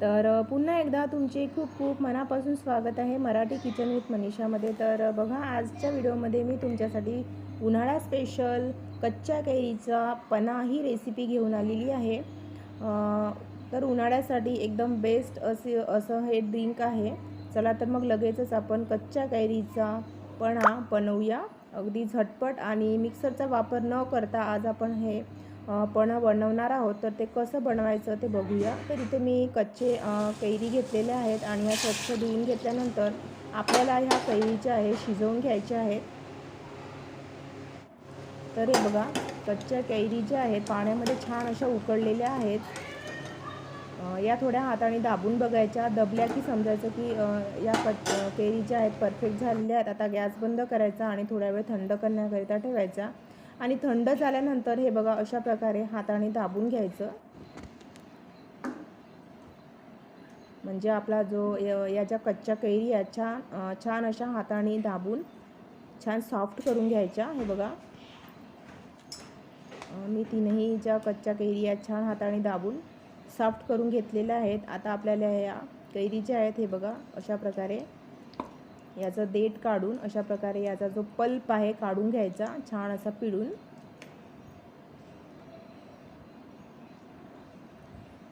तर पुन्हा एकदा तुमचे खूप खूप मनापासून स्वागत आहे मराठी किचन विथ मनीषामध्ये. तर बघा आजच्या व्हिडिओमध्ये मी तुमच्यासाठी उन्हाळा स्पेशल कच्च्या कैरीचा पना ही रेसिपी घेऊन आलेली आहे. तर उन्हाळ्यासाठी एकदम बेस्ट असे असं हे ड्रिंक आहे. चला तर मग लगेचच आपण कच्च्या कैरीचा पणा बनवूया. अगदी झटपट आणि मिक्सरचा वापर न करता आज आपण हे पण बनवणार आहोत तर ते कसं बनवायचं ते बघूया. तर इथे मी कच्चे कैरी घेतलेले आहेत आणि ह्या स्वच्छ धुवून घेतल्यानंतर आपल्याला ह्या कैरीच्या आहे शिजवून घ्यायच्या आहेत. तर हे बघा कच्च्या कैरी ज्या आहेत पाण्यामध्ये छान अशा उकळलेल्या आहेत. या थोड्या हाताने दाबून बघायच्या. दबल्या की समजायचं की या कच कैरी ज्या आहेत परफेक्ट झालेल्या आहेत. आता गॅस बंद करायचा आणि थोड्या वेळ थंड करण्याकरिता ठेवायचा. आणि थंड झाल्यानंतर हे बघा अशा प्रकारे हाताने दाबून घ्यायचं. म्हणजे आपला जो या ज्या कच्च्या कैरी आहेत छान छान अशा हाताने दाबून छान सॉफ्ट करून घ्यायच्या. हे बघा. मी तीनही ज्या कच्च्या कैरी आहेत छान हाताने दाबून सॉफ्ट करून घेतलेल्या आहेत. आता आपल्याला या कैरी ज्या आहेत हे बघा अशा प्रकारे याचं देठ काढून अशा प्रकारे याचा जो पल्प आहे काढून घ्यायचा छान असा पिळून.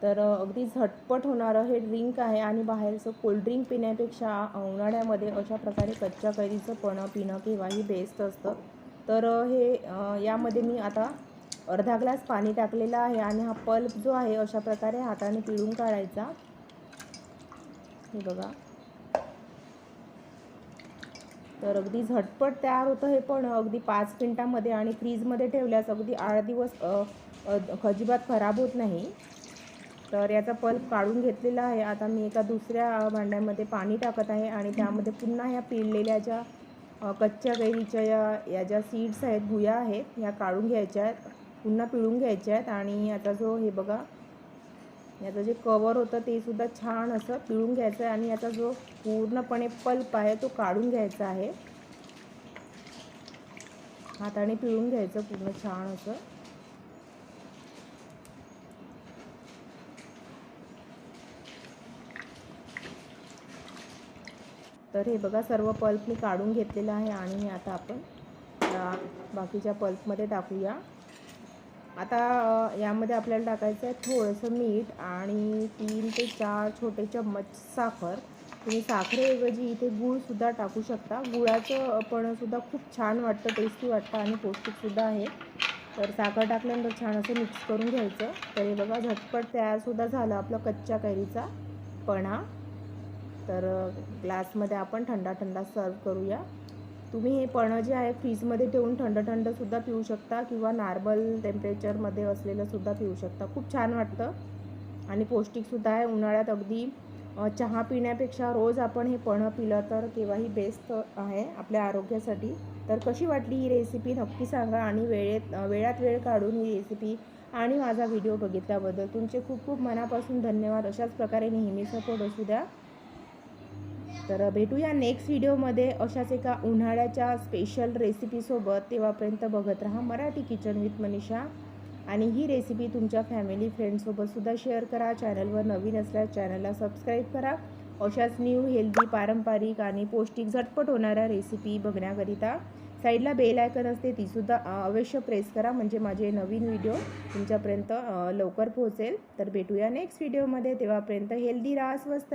तर अगदी झटपट होणारं हे ड्रिंक आहे आणि बाहेरचं कोल्ड्रिंक पिण्यापेक्षा उन्हाळ्यामध्ये अशा प्रकारे कच्च्या कैरीचं पणं पिणं केव्हाही बेस्ट असतं. तर हे यामध्ये मी आता अर्धा ग्लास पाणी टाकलेलं आहे आणि हा पल्प जो आहे अशा प्रकारे हाताने पिळून काढायचा. हे बघा. तर अगदी झटपट तयार होतं हे पण अगदी पाच मिनटामध्ये आणि फ्रीजमध्ये ठेवल्यास अगदी आठ दिवस अजिबात खराब होत नाही. तर याचा पल्प काढून घेतलेला आहे. आता मी एका दुसऱ्या भांड्यामध्ये पाणी टाकत आहे आणि त्यामध्ये पुन्हा ह्या पिळलेल्या ज्या कच्च्या कैरीच्या या या ज्या सीड्स आहेत गुया आहेत ह्या काढून घ्यायच्या आहेत पुन्हा पिळून घ्यायच्या आहेत आणि आता जो हे बघा याचं जे कवर होतं ते सुद्धा छान असं पिळून घ्यायचं आहे आणि याचा जो पूर्णपणे पल्प आहे तो काढून घ्यायचा आहे. हाताने पिळून घ्यायचं पूर्ण छान असं. तर हे बघा सर्व पल्प मी काढून घेतलेलं आहे आणि आता आपण बाकीच्या पल्पमध्ये टाकूया. आता यामध्ये आपल्याला टाकायचं आहे थोडंसं मीठ आणि तीन ते चार छोटे चम्मच साखर. तुम्ही साखरेऐवजी इथे गूळसुद्धा टाकू शकता. गुळाचं पणसुद्धा खूप छान वाटतं टेस्टी वाटतं आणि पौष्टिकसुद्धा आहे. तर साखर टाकल्यानंतर छान असं मिक्स करून घ्यायचं. तर हे बघा झटपट तयारसुद्धा झालं आपलं कच्च्या कैरीचा पणा. तर ग्लासमध्ये आपण थंडा थंडा सर्व करूया. तुम्ही हे पणं जे आहे फ्रीजमध्ये ठेवून थंड थंडसुद्धा पिऊ शकता किंवा नॉर्मल टेम्परेचरमध्ये असलेलंसुद्धा पिऊ शकता. खूप छान वाटतं. आणि पौष्टिकसुद्धा आहे. उन्हाळ्यात अगदी चहा पिण्यापेक्षा रोज आपण हे पणं पिलं तर केव्हाही बेस्ट आहे आपल्या आरोग्यासाठी. तर कशी वाटली ही रेसिपी नक्की सांगा आणि वेळेत वेळात वेळ काढून ही रेसिपी आणि माझा व्हिडिओ बघितल्याबद्दल तुमचे खूप खूप मनापासून धन्यवाद. अशाच प्रकारे नेहमी सपोर्ट असू द्या तर भेटूया नेक्स्ट व्हिडिओमध्ये अशाच एका उन्हाळ्याच्या स्पेशल रेसिपीसोबत तेव्हापर्यंत बघत राहा मराठी किचन विथ मनीषा. आणि ही रेसिपी तुमच्या फॅमिली फ्रेंडसोबतसुद्धा शेअर करा. चॅनलवर नवीन असल्यास चॅनलला सबस्क्राईब करा. अशाच न्यू हेल्दी पारंपरिक आणि पौष्टिक झटपट होणाऱ्या रेसिपी बघण्याकरिता साईडला बेल आयकन असते तीसुद्धा अवश्य प्रेस करा. म्हणजे माझे नवीन व्हिडिओ तुमच्यापर्यंत लवकर पोहोचेल. तर भेटूया नेक्स्ट व्हिडिओमध्ये तेव्हापर्यंत हेल्दी राहा स्वस्त